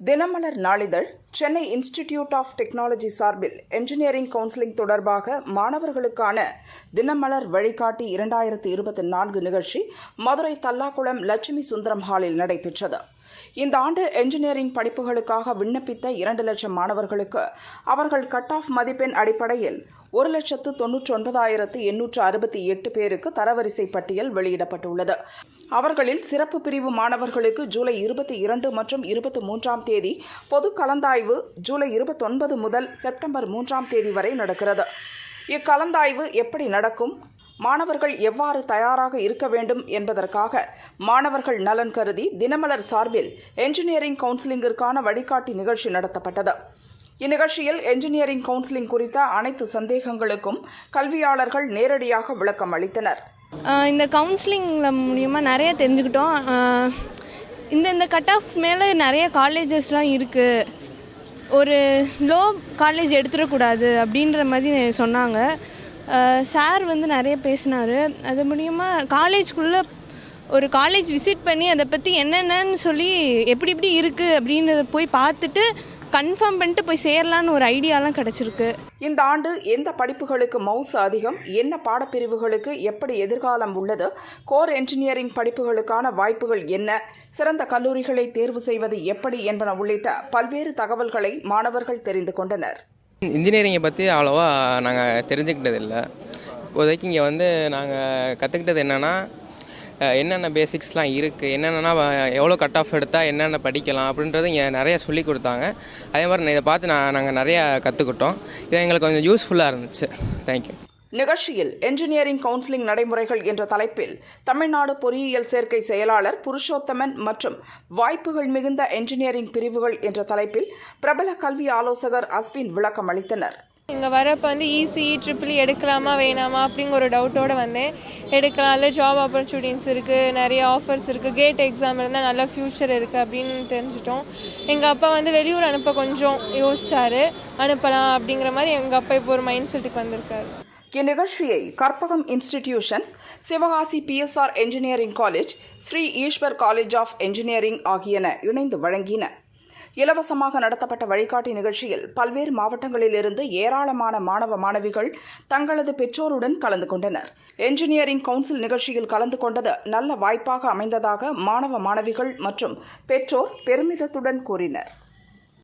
தினமலர் நாளிதழ் Chennai institute of technology சார்பில் engineering counselling தொடர்பாக மாணவர்களுக்கான தினமலர் வழிகாட்டி இரண்டாயிரத்து இருபத்தி நான்கு நிகழ்ச்சி மதுரை தல்லாக்குளம் லட்சுமி சுந்தரம் ஹாலில் நடைபெற்றது. இந்த ஆண்டு என்ஜினியரிங் படிப்புகளுக்காக விண்ணப்பித்த இரண்டு லட்சம் மாணவர்களுக்கு அவர்கள் கட் ஆஃப் மதிப்பெண் அடிப்படையில் ஒரு லட்சத்து தொன்னூற்றி ஒன்பதாயிரத்து எண்ணூற்று அறுபத்தி எட்டு பேருக்கு தரவரிசை பட்டியல் வெளியிடப்பட்டுள்ளது. அவர்களில் சிறப்பு பிரிவு மாணவர்களுக்கு ஜூலை இருபத்தி இரண்டு மற்றும் இருபத்தி மூன்றாம் தேதி பொது கலந்தாய்வு ஜூலை இருபத்தொன்பது முதல் செப்டம்பர் மூன்றாம் தேதி வரை நடக்கிறது. இக்கலந்தாய்வு எப்படி நடக்கும்? மாணவர்கள் எவ்வாறு தயாராக இருக்க வேண்டும் என்பதற்காக மாணவர்கள் நலன் கருதி தினமலர் சார்பில் என்ஜினியரிங் கவுன்சிலிங்கிற்கான வழிகாட்டி நிகழ்ச்சி நடத்தப்பட்டது. இந்நிகழ்ச்சியில் என்ஜினியரிங் கவுன்சிலிங் குறித்த அனைத்து சந்தேகங்களுக்கும் கல்வியாளர்கள் நேரடியாக விளக்கம் அளித்தனர் இந்த கவுன்சிலிங்கில் மூலியமாக நிறைய தெரிஞ்சுக்கிட்டோம். இந்த இந்த கட் ஆஃப் மேலே நிறைய காலேஜஸ்லாம் இருக்குது ஒரு லோ காலேஜ் எடுத்துடக்கூடாது அப்படின்ற மாதிரி சொன்னாங்க. சார் வந்து நிறைய பேசினார். அது மூலியமாக காலேஜ்குள்ளே ஒரு காலேஜ் விசிட் பண்ணி அதை பற்றி என்னென்னன்னு சொல்லி எப்படி எப்படி இருக்குது அப்படின்றத போய் பார்த்துட்டு கன்ஃபார்ம் பண்ணிட்டு போய் சேரலான்னு ஒரு ஐடியாலாம் கிடச்சிருக்கு. இந்த ஆண்டு எந்த படிப்புகளுக்கு மவுசு அதிகம் என்ன பாடப்பிரிவுகளுக்கு எப்படி எதிர்காலம் உள்ளது கோர் என்ஜினியரிங் படிப்புகளுக்கான வாய்ப்புகள் என்ன சிறந்த கல்லூரிகளை தேர்வு செய்வது எப்படி என்பன உள்ளிட்ட பல்வேறு தகவல்களை மாணவர்கள் தெரிந்து கொண்டனர். இன்ஜினியரிங்கை பற்றி அவ்வளோவா நாங்கள் தெரிஞ்சுக்கிட்டது இல்லை இப்போதைக்கு இங்கே வந்து நாங்கள் கற்றுக்கிட்டது என்னென்னா என்னென்ன பேசிக்ஸ்லாம் இருக்குது என்னென்னா எவ்வளோ கட் ஆஃப் எடுத்தால் என்னென்ன படிக்கலாம் அப்படின்றது இங்கே நிறைய சொல்லி கொடுத்தாங்க. அதே மாதிரி இதை பார்த்து நான் நாங்கள் நிறையா கற்றுக்கிட்டோம் இது எங்களுக்கு கொஞ்சம் யூஸ்ஃபுல்லாக இருந்துச்சு. தேங்க்யூ நிகழ்ச்சியில் என்ஜினியரிங் கவுன்சிலிங் நடைமுறைகள் என்ற தலைப்பில் தமிழ்நாடு பொறியியல் சேர்க்கை செயலாளர் புருஷோத்தமன் மற்றும் வாய்ப்புகள் மிகுந்த என்ஜினியரிங் பிரிவுகள் என்ற தலைப்பில் பிரபல கல்வி ஆலோசகர் அஸ்வின் விளக்கம் அளித்தனர். இங்கே வரப்போ வந்து இசிஇ ட்ரிபிள் e எடுக்கலாமா வேணாமா அப்படிங்கிற ஒரு டவுட்டோடு வந்தேன். எடுக்கலாம் இல்லை ஜாப் ஆப்பர்ச்சுனிட்டிஸ் இருக்குது நிறைய ஆஃபர்ஸ் இருக்குது கேட் எக்ஸாம் இருந்தால் நல்ல ஃப்யூச்சர் இருக்குது அப்படின்னு தெரிஞ்சிட்டோம். எங்கள் அப்பா வந்து வெளியூர் அனுப்ப கொஞ்சம் யோசிச்சாரு. அனுப்பலாம் அப்படிங்கிற மாதிரி எங்கள் அப்பா இப்போ ஒரு மைண்ட் செட்டுக்கு வந்திருக்காரு. இந்நிகழ்ச்சியை Karpagam institutions Sivakasi PSR engineering college Sri Eswar college of engineering ஆகியன இணைந்து வழங்கின. இலவசமாக நடத்தப்பட்ட வழிகாட்டி நிகழ்ச்சியில் பல்வேறு மாவட்டங்களிலிருந்து ஏராளமான மாணவ மாணவிகள் தங்களது பெற்றோருடன் கலந்து கொண்டனர். என்ஜினியரிங் கவுன்சில் நிகழ்ச்சியில் கலந்து கொண்டது நல்ல வாய்ப்பாக அமைந்ததாக மாணவ மாணவிகள் மற்றும் பெற்றோர் பெருமிதத்துடன் கூறினர்.